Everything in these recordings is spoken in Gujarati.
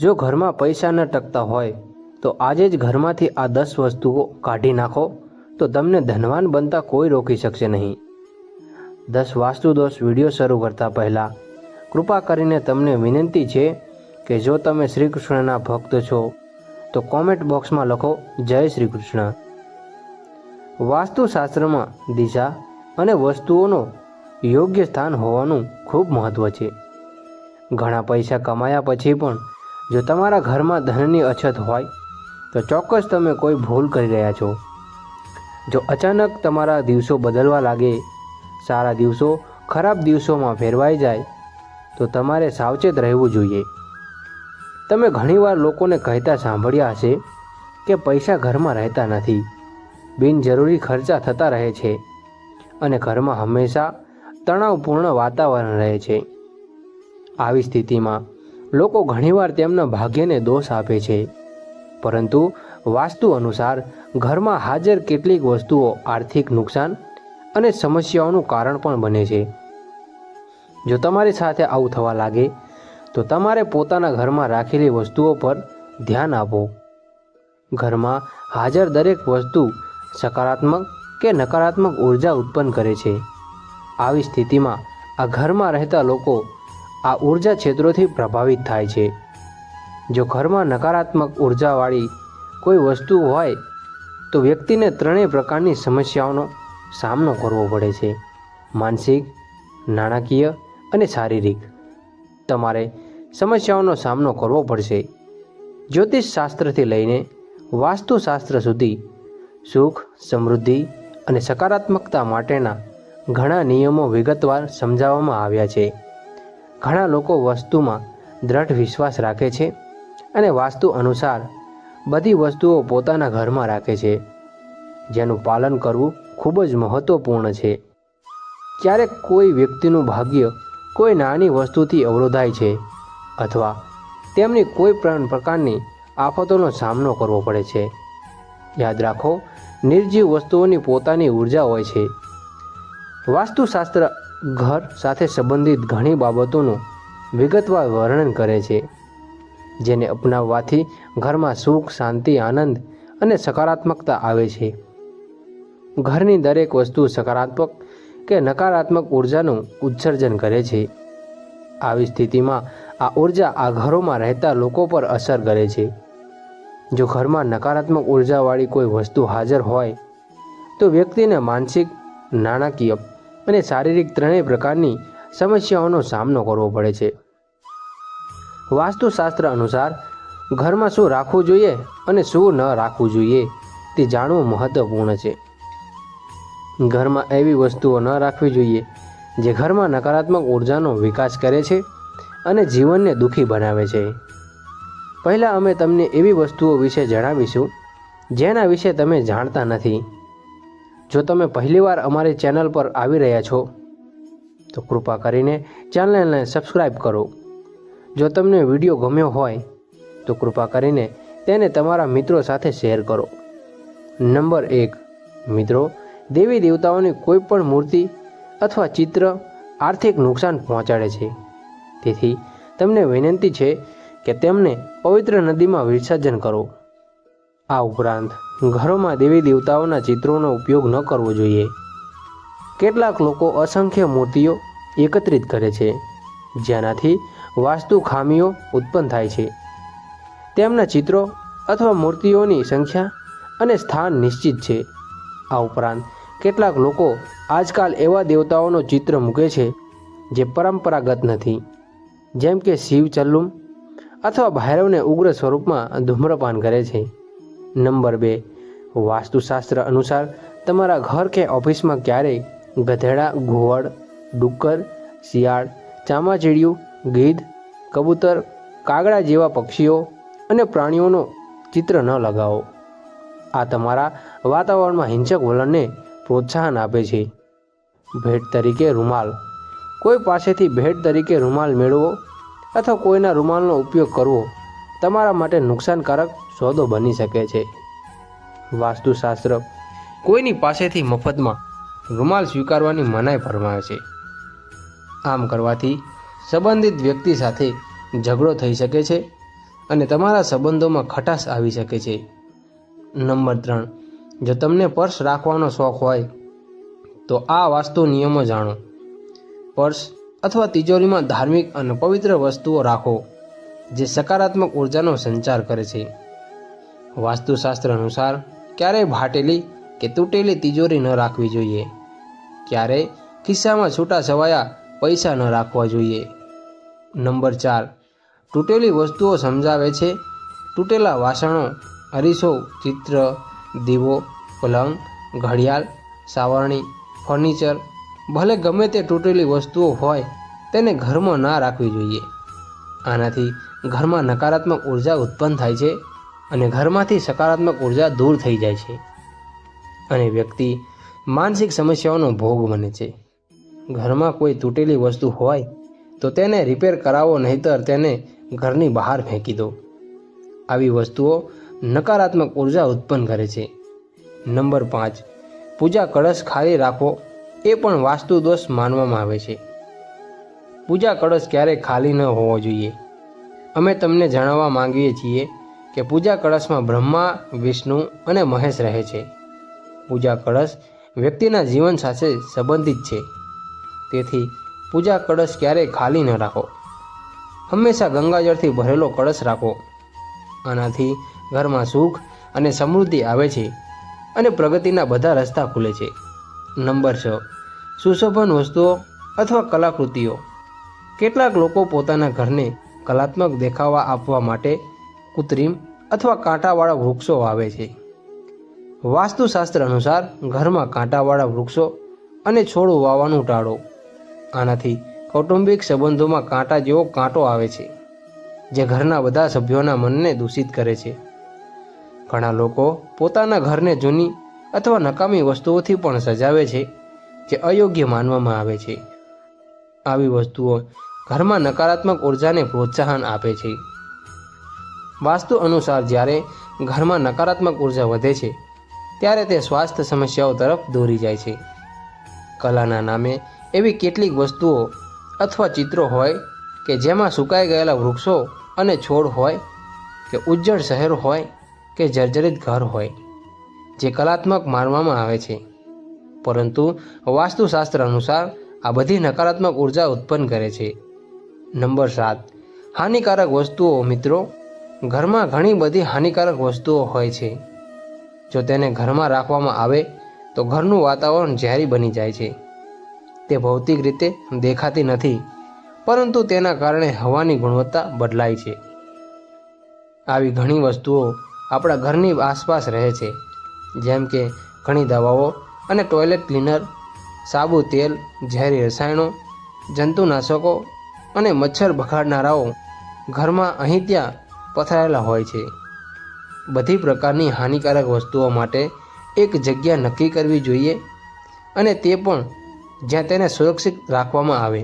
જો ઘરમાં પૈસા ન ટકતા હોય, તો આજે જ ઘરમાંથી આ દસ વસ્તુઓ કાઢી નાખો, તો તમને ધનવાન બનતા કોઈ રોકી શકશે નહીં. દસ વાસ્તુ દોષ વીડિયો શરૂ કરતા પહેલાં, કૃપા કરીને તમને વિનંતી છે કે જો તમે શ્રી કૃષ્ણના ભક્ત છો, તો કોમેન્ટ બોક્સમાં લખો, જય શ્રી કૃષ્ણ વાસ્તુશાસ્ત્રમાં દિશા અને વસ્તુઓનો યોગ્ય સ્થાન હોવાનું ખૂબ મહત્ત્વ છે. ઘણા પૈસા કમાયા પછી પણ જો તમારા ઘરમાં ધનની અછત હોય, તો ચોક્કસ તમે કોઈ ભૂલ કરી રહ્યા છો. જો અચાનક તમારા દિવસો બદલવા લાગે, સારા દિવસો, ખરાબ દિવસોમાં ફેરવાઈ જાય, તો તમારે સાવચેત રહેવું જોઈએ. તમે ઘણીવાર લોકોને કહેતા સાંભળ્યા હશે કે પૈસા ઘરમાં રહેતા નથી. બિનજરૂરી ખર્ચા થતા રહે છે અને ઘરમાં હંમેશા તણાવપૂર્ણ વાતાવરણ રહે છે. આવી સ્થિતિમાં લોકો ઘણીવાર તેમના ભાગ્યને દોષ આપે છે. પરંતુ વાસ્તુ અનુસાર ઘરમાં હાજર કેટલીક વસ્તુઓ આર્થિક નુકસાન અને સમસ્યાઓનું કારણ પણ બને છે. જો તમારી સાથે આવું થવા લાગે, તો તમારે પોતાના ઘરમાં રાખેલી વસ્તુઓ પર ધ્યાન આપો. ઘરમાં હાજર દરેક વસ્તુ સકારાત્મક કે નકારાત્મક ઊર્જા ઉત્પન્ન કરે છે. આવી સ્થિતિમાં આ ઘરમાં રહેતા લોકો આ ઊર્જા ક્ષેત્રોથી પ્રભાવિત થાય છે. જો ઘરમાં નકારાત્મક ઉર્જાવાળી કોઈ વસ્તુ હોય, તો વ્યક્તિને ત્રણેય પ્રકારની સમસ્યાઓનો સામનો કરવો પડે છે. માનસિક, નાણાકીય અને શારીરિક. તમારે સમસ્યાઓનો સામનો કરવો પડશે. જ્યોતિષ શાસ્ત્રથી લઈને વાસ્તુશાસ્ત્ર સુધી સુખ, સમૃદ્ધિ અને સકારાત્મકતા માટેના ઘણા નિયમો વિગતવાર સમજાવવામાં આવ્યા છે. ઘણા લોકો વસ્તુમાં દ્રઢ વિશ્વાસ રાખે છે અને વાસ્તુ અનુસાર બધી વસ્તુઓ પોતાના ઘરમાં રાખે છે. જેનું પાલન કરવું ખૂબ જ મહત્ત્વપૂર્ણ છે. ક્યારેક કોઈ વ્યક્તિનું ભાગ્ય કોઈ નાની વસ્તુથી અવરોધાય છે અથવા તેમની કોઈ પ્રકારની આફતોનો સામનો કરવો પડે છે. યાદ રાખો, નિર્જીવ વસ્તુઓની પોતાની ઊર્જા હોય છે. વાસ્તુશાસ્ત્ર ઘર સાથે સંબંધિત ઘણી બાબતોનું વિગતવાર વર્ણન કરે છે, જેને અપનાવવાથી ઘરમાં સુખ, શાંતિ, આનંદ અને સકારાત્મકતા આવે છે. ઘરની દરેક વસ્તુ સકારાત્મક કે નકારાત્મક ઉર્જાનું ઉત્સર્જન કરે છે. આવી સ્થિતિમાં આ ઊર્જા આ ઘરોમાં રહેતા લોકો પર અસર કરે છે. જો ઘરમાં નકારાત્મક ઉર્જાવાળી કોઈ વસ્તુ હાજર હોય, તો વ્યક્તિને માનસિક, નાણાકીય અને શારીરિક ત્રણેય પ્રકારની સમસ્યાઓનો સામનો કરવો પડે છે. વાસ્તુશાસ્ત્ર અનુસાર, ઘરમાં શું રાખવું જોઈએ અને શું ન રાખવું જોઈએ તે જાણવું મહત્વપૂર્ણ છે. ઘરમાં એવી વસ્તુઓ ન રાખવી જોઈએ જે ઘરમાં નકારાત્મક ઉર્જાનો વિકાસ કરે છે અને જીવનને દુઃખી બનાવે છે. પહેલાં અમે તમને એવી વસ્તુઓ વિશે જણાવીશું જેના વિશે તમે જાણતા નથી. જો તમે પહેલીવાર અમારી ચેનલ પર આવી રહ્યા છો, તો કૃપા કરીને ચેનલને સબસ્ક્રાઈબ કરો. જો તમને વીડિયો ગમ્યો હોય, તો કૃપા કરીને તેને તમારા મિત્રો સાથે શેર કરો. નંબર એક, મિત્રો, દેવી દેવતાઓની કોઈ પણ મૂર્તિ અથવા ચિત્ર આર્થિક નુકસાન પહોંચાડે છે. તેથી, તમને વિનંતી છે કે તેમને પવિત્ર નદીમાં વિસર્જન કરો. આ ઉપરાંત ઘરોમાં દેવી દેવતાઓના ચિત્રોનો ઉપયોગ ન કરવો જોઈએ. કેટલાક લોકો અસંખ્ય મૂર્તિઓ એકત્રિત કરે છે, જેનાથી વાસ્તુ ખામીઓ ઉત્પન્ન થાય છે. તેમના ચિત્રો અથવા મૂર્તિઓની સંખ્યા અને સ્થાન નિશ્ચિત છે. આ ઉપરાંત કેટલાક લોકો આજકાલ એવા દેવતાઓનો ચિત્ર મૂકે છે, જે પરંપરાગત નથી. જેમ કે શિવ ચલ્લુમ અથવા ભૈરવને ઉગ્ર સ્વરૂપમાં ધૂમ્રપાન કરે છે. નંબર બે. વાસ્તુશાસ્ત્ર અનુસાર તમારા ઘર કે ઓફિસમાં ક્યારેય ગધેડા ઘુવડ ડુક્કર, શિયાળ, ચામાચીડિયું, ગીધ, કબૂતર, કાગડા જેવા પક્ષીઓ અને પ્રાણીઓનો ચિત્ર ન લગાવો. આ તમારા વાતાવરણમાં હિંસક વલણને પ્રોત્સાહન આપે છે. ભેટ તરીકે રૂમાલ. કોઈ પાસેથી ભેટ તરીકે રૂમાલ મેળવો અથવા કોઈના રૂમાલનો ઉપયોગ કરવો તમારા માટે નુકસાનકારક સોદો બની શકે છે. વાસ્તુશાસ્ત્ર કોઈની પાસેથી મફતમાં રૂમાલ સ્વીકારવાની મનાઈ ફરમાવે છે. આમ કરવાથી સંબંધિત વ્યક્તિ સાથે ઝઘડો થઈ શકે છે અને તમારા સંબંધોમાં ખટાશ આવી શકે છે. નંબર ત્રણ, જો તમને પર્સ રાખવાનો શોખ હોય, તો આ વાસ્તુ નિયમો જાણો. પર્સ અથવા તિજોરીમાં ધાર્મિક અને પવિત્ર વસ્તુઓ રાખો, જે સકારાત્મક ઉર્જાનો સંચાર કરે છે. વાસ્તુશાસ્ત્ર અનુસાર ક્યારેય ભાટેલી કે તૂટેલી તિજોરી ન રાખવી જોઈએ. ક્યારેય ખિસ્સામાં છૂટા છવાયા પૈસા ન રાખવા જોઈએ. નંબર ચાર. તૂટેલી વસ્તુઓ સમજાવે છે. તૂટેલા વાસણો, અરીસો, ચિત્ર, દીવો, પલંગ, ઘડિયાળ, સાવરણી, ફર્નિચર, ભલે ગમે તે તૂટેલી વસ્તુઓ હોય, તેને ઘરમાં ના રાખવી જોઈએ. આનાથી ઘરમાં નકારાત્મક ઊર્જા ઉત્પન્ન થાય છે. અને ઘરમાંથી સકારાત્મક ઊર્જા દૂર થઈ જાય છે. અને વ્યક્તિ માનસિક સમસ્યાઓનો ભોગ બને છે. ઘરમાં કોઈ તૂટેલી વસ્તુ હોય તો તેને રિપેર કરાવો, નહીતર તેને ઘરની બહાર ફેંકી દો. આવી વસ્તુઓ નકારાત્મક ઊર્જા ઉત્પન્ન કરે છે. નંબર પાંચ, પૂજા કળશ ખાલી રાખવો એ પણ વાસ્તુ દોષ માનવામાં આવે છે. પૂજા કળશ ક્યારેય ખાલી ન હોવો જોઈએ. અમે તમને જણાવવા માંગીએ છીએ કે પૂજા કળશમાં બ્રહ્મા, વિષ્ણુ અને મહેશ રહે છે. પૂજા કળશ વ્યક્તિના જીવન સાથે સંબંધિત છે. તેથી પૂજા કળશ ક્યારેય ખાલી ન રાખો. હંમેશા ગંગાજળથી ભરેલો કળશ રાખો. આનાથી ઘરમાં સુખ અને સમૃદ્ધિ આવે છે અને પ્રગતિના બધા રસ્તા ખુલે છે. નંબર છ. સુશોભન વસ્તુઓ અથવા કલાકૃતિઓ. કેટલાક લોકો પોતાના ઘરને કલાત્મક દેખાવા આપવા માટે કૃત્રિમ અથવા કાંટાવાળા વૃક્ષો વાવે છે. વાસ્તુશાસ્ત્ર અનુસાર ઘરમાં કાંટાવાળા વૃક્ષો અને છોડ વાવવાનું ટાળો. આનાથી કૌટુંબિક સંબંધોમાં કાંટા જેવો કાંટો આવે છે, જે ઘરના બધા સભ્યોના મનને દૂષિત કરે છે. ઘણા લોકો પોતાના ઘરને જૂની અથવા નકામી વસ્તુઓથી પણ સજાવે છે, જે અયોગ્ય માનવામાં આવે છે. આવી વસ્તુઓ ઘરમાં નકારાત્મક ઉર્જાને પ્રોત્સાહન આપે છે. વાસ્તુ અનુસાર જ્યારે ઘરમાં નકારાત્મક ઊર્જા વધે છે, ત્યારે તે સ્વાસ્થ્ય સમસ્યાઓ તરફ દોરી જાય છે. કલાના નામે એવી કેટલીક વસ્તુઓ અથવા ચિત્રો હોય કે જેમાં સુકાઈ ગયેલા વૃક્ષો અને છોડ હોય, કે ઉજ્જળ શહેર હોય, કે જર્જરિત ઘર હોય, જે કલાત્મક માનવામાં આવે છે. પરંતુ વાસ્તુશાસ્ત્ર અનુસાર આ બધી નકારાત્મક ઊર્જા ઉત્પન્ન કરે છે. નંબર સાત. હાનિકારક વસ્તુઓ મિત્રો ઘરમાં ઘણી બધી હાનિકારક વસ્તુઓ હોય છે. જો તેને ઘરમાં રાખવામાં આવે, તો ઘરનું વાતાવરણ ઝેરી બની જાય છે. તે ભૌતિક રીતે દેખાતી નથી, પરંતુ તેના કારણે હવાની ગુણવત્તા બદલાય છે. આવી ઘણી વસ્તુઓ આપણા ઘરની આસપાસ રહે છે, જેમ કે ઘણી દવાઓ અને ટોયલેટ ક્લીનર, સાબુ તેલ, ઝેરી રસાયણો, જંતુનાશકો અને મચ્છર બગાડનારાઓ ઘરમાં અહીં ત્યાં પથરાયેલા હોય છે. બધી પ્રકારની હાનિકારક વસ્તુઓ માટે એક જગ્યા નક્કી કરવી જોઈએ અને તે પણ જ્યાં તેને સુરક્ષિત રાખવામાં આવે.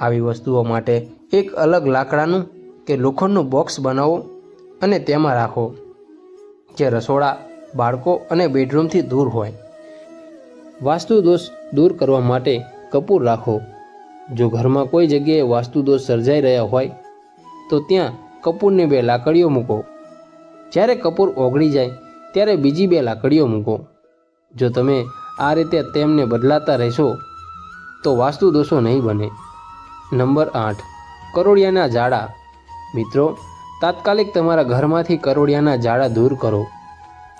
આવી વસ્તુઓ માટે એક અલગ લાકડાનું કે લોખંડનું બોક્સ બનાવો અને તેમાં રાખો, જે રસોડા, બાળકો અને બેડરૂમથી દૂર હોય. વાસ્તુ દોષ દૂર કરવા માટે કપૂર રાખો. જો ઘરમાં કોઈ જગ્યાએ વાસ્તુ દોષ સર્જાઈ રહ્યા હોય, તો ત્યાં કપૂરની બે લાકડીઓ મૂકો. જ્યારે કપૂર ઓગળી જાય, ત્યારે બીજી બે લાકડીઓ મૂકો. જો તમે આ રીતે તેમને બદલાતા રહેશો, તો વાસ્તુ દોષો નહીં બને. નંબર આઠ. કરોળિયાના ઝાડા. મિત્રો, તાત્કાલિક તમારા ઘરમાંથી કરોળિયાના ઝાડા દૂર કરો.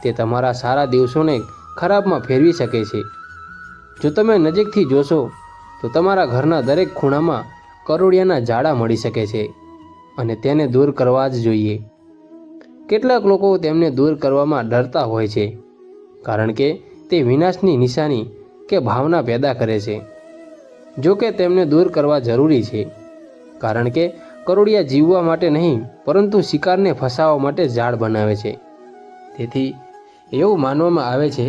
તે તમારા સારા દિવસોને ખરાબમાં ફેરવી શકે છે. જો તમે નજીકથી જોશો, તો તમારા ઘરના દરેક ખૂણામાં કરોળિયાના ઝાડા મળી શકે છે. અને તેને દૂર કરવા જ જોઈએ. કેટલાક લોકો તેમને દૂર કરવામાં ડરતા હોય છે, કારણ કે તે વિનાશની નિશાની કે ભાવના પેદા કરે છે. જો કે તેમને દૂર કરવા જરૂરી છે, કારણ કે કરોડિયા જીવવા માટે નહીં, પરંતુ શિકારને ફસાવવા માટે ઝાડ બનાવે છે. તેથી એવું માનવામાં આવે છે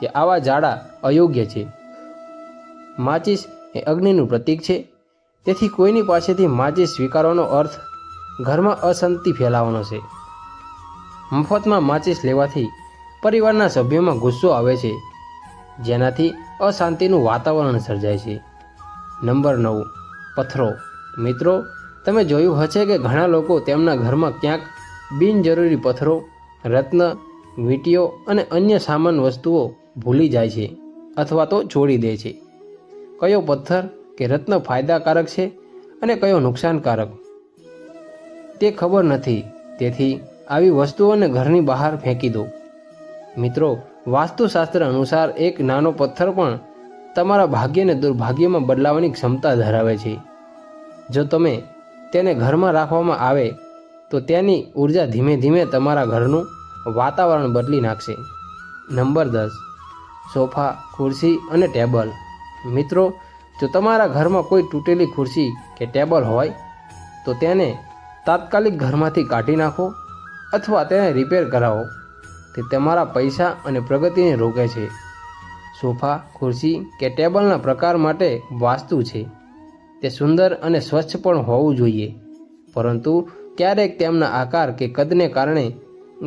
કે આવા ઝાડા અયોગ્ય છે. માચિસ એ અગ્નિનું પ્રતીક છે, તેથી કોઈની પાસેથી માચિસ સ્વીકારવાનો અર્થ ઘરમાં અશાંતિ ફેલાવવાનો છે. મફતમાં માચિસ લેવાથી પરિવારના સભ્યોમાં ગુસ્સો આવે છે, જેનાથી અશાંતિનું વાતાવરણ સર્જાય છે. નંબર નવ, પથ્થરો. મિત્રો, તમે જોયું હશે કે ઘણા લોકો તેમના ઘરમાં ક્યાંક બિનજરૂરી પથ્થરો, રત્ન, વીંટીઓ અને અન્ય સામાન વસ્તુઓ ભૂલી જાય છે અથવા તો છોડી દે છે. કયો પથ્થર કે રત્ન ફાયદાકારક છે અને કયો નુકસાનકારક? તે ખબર નથી. તેથી આવી વસ્તુઓને ઘરની બહાર ફેંકી દો. મિત્રો, વાસ્તુશાસ્ત્ર અનુસાર એક નાનો પથ્થર પણ તમારા ભાગ્યને દુર્ભાગ્યમાં બદલાવાની ક્ષમતા ધરાવે છે. જો તમે તેને ઘરમાં રાખવામાં આવે, તો તેની ઊર્જા ધીમે ધીમે તમારા ઘરનું વાતાવરણ બદલી નાખશે. નંબર દસ, સોફા, ખુરશી અને ટેબલ. મિત્રો, જો તમારા ઘરમાં કોઈ તૂટેલી ખુરશી કે ટેબલ હોય, તો તેને તાત્કાલિક ઘરમાંથી કાઢી નાખો અથવા તેને રિપેર કરાવો. તે તમારા પૈસા અને પ્રગતિને રોકે છે. સોફા, ખુરશી કે ટેબલના પ્રકાર માટે વાસ્તુ છે. તે સુંદર અને સ્વચ્છ પણ હોવું જોઈએ. પરંતુ ક્યારેક તેમના આકાર કે કદને કારણે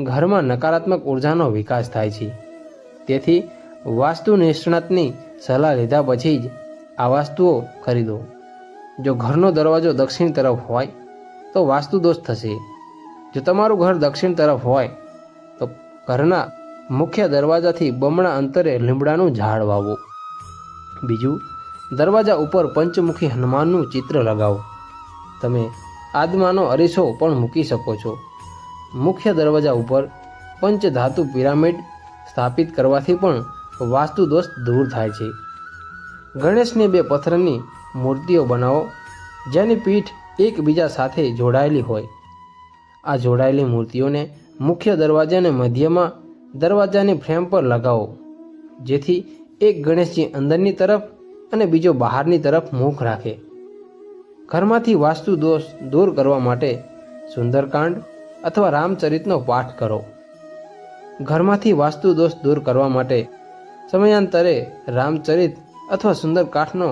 ઘરમાં નકારાત્મક ઉર્જાનો વિકાસ થાય છે. તેથી વાસ્તુ નિષ્ણાતની સલાહ લીધા પછી જ આ વસ્તુઓ ખરીદો. જો ઘરનો દરવાજો દક્ષિણ તરફ હોય તો વાસ્તુ દોષ થશે. જો તમારું ઘર દક્ષિણ તરફ હોય, તો ઘરના મુખ્ય દરવાજાથી બમણા અંતરે લીમડાનું ઝાડ વાવો. બીજું, દરવાજા ઉપર પંચમુખી હનુમાનનું ચિત્ર લગાવો. તમે આદમાનો અરીસો પણ મૂકી શકો છો. મુખ્ય દરવાજા ઉપર પંચધાતુ પિરામિડ સ્થાપિત કરવાથી પણ વાસ્તુ દોષ દૂર થાય છે. ગણેશની બે પથ્થરની મૂર્તિઓ બનાવો, જેની પીઠ એકબીજા સાથે જોડાયેલી હોય. આ જોડાયેલી મૂર્તિઓને મુખ્ય દરવાજાને મધ્યમાં દરવાજાની ફ્રેમ પર લગાવો, જેથી એક ગણેશજી અંદરની તરફ અને બીજો બહારની તરફ મુખ રાખે. ઘરમાંથી વાસ્તુ દોષ દૂર કરવા માટે સુંદરકાંડ અથવા રામચરિતનો પાઠ કરો. ઘરમાંથી વાસ્તુ દોષ દૂર કરવા માટે સમયાંતરે રામચરિત અથવા સુંદરકાંઠનો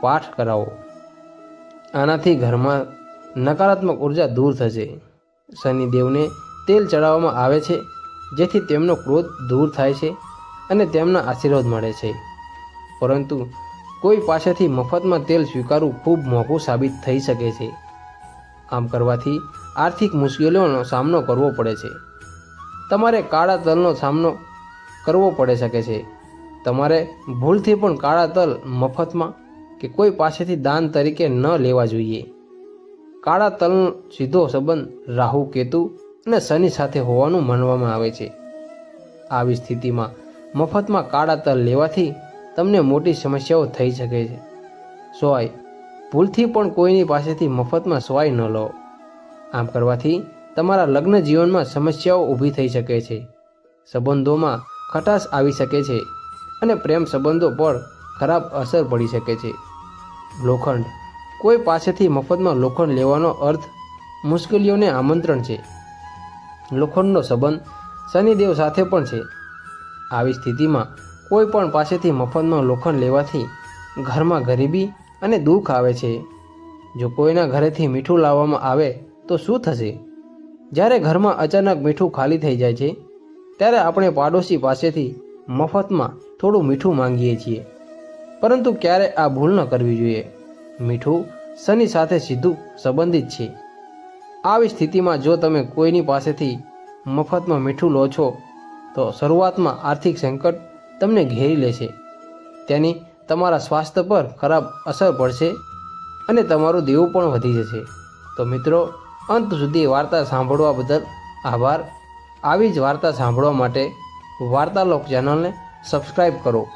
પાઠ કરાવો. આનાથી ઘરમાં નકારાત્મક ઊર્જા દૂર થશે. શનિદેવને તેલ ચડાવવામાં આવે છે, જેથી તેમનો ક્રોધ દૂર થાય છે અને તેમના આશીર્વાદ મળે છે. પરંતુ કોઈ પાસેથી મફતમાં તેલ સ્વીકારવું ખૂબ મોંઘું સાબિત થઈ શકે છે. આમ કરવાથી આર્થિક મુશ્કેલીઓનો સામનો કરવો પડે છે. તમારે કાળા તલનો સામનો કરવો પડે શકે છે. તમારે ભૂલથી પણ કાળા તલ મફતમાં કે કોઈ પાસેથી દાન તરીકે ન લેવા જોઈએ. કાળા તલનો સીધો સંબંધ રાહુ, કેતુ અને શનિ સાથે હોવાનું માનવામાં આવે છે. આવી સ્થિતિમાં મફતમાં કાળા તલ લેવાથી તમને મોટી સમસ્યાઓ થઈ શકે છે. સોય, ભૂલથી પણ કોઈની પાસેથી મફતમાં સોય ન લો. આમ કરવાથી તમારા લગ્ન જીવનમાં સમસ્યાઓ ઊભી થઈ શકે છે. સંબંધોમાં ખટાશ આવી શકે છે અને પ્રેમ સંબંધો પર ખરાબ અસર પડી શકે છે. લોખંડ. કોઈ પાસેથી મફતમાં લોખંડ લેવાનો અર્થ મુશ્કેલીઓને આમંત્રણ છે. લોખંડનો સંબંધ શનિદેવ સાથે પણ છે. આવી સ્થિતિમાં કોઈ પણ પાસેથી મફતમાં લોખંડ લેવાથી ઘરમાં ગરીબી અને દુઃખ આવે છે. જો કોઈના ઘરેથી મીઠું લાવવામાં આવે તો શું થશે? જ્યારે ઘરમાં અચાનક મીઠું ખાલી થઈ જાય છે, ત્યારે આપણે પાડોશી પાસેથી મફતમાં થોડું મીઠું માંગીએ છીએ. પરંતુ ક્યારે આ ભૂલ ન કરવી જોઈએ? મીઠું, શનિ સાથે સીધું સંબંધિત છે. આવી સ્થિતિમાં જો તમે કોઈની પાસેથી મફતમાં મીઠું લો છો, તો શરૂઆતમાં આર્થિક સંકટ તમને ઘેરી લેશે. તેની તમારા સ્વાસ્થ્ય પર ખરાબ અસર પડશે અને તમારું દેવું પણ વધી જશે. તો મિત્રો, અંત સુધી વાર્તા સાંભળવા બદલ આભાર. આવી જ વાર્તા સાંભળવા માટે વાર્તાલોક ચેનલને સબસ્ક્રાઈબ કરો.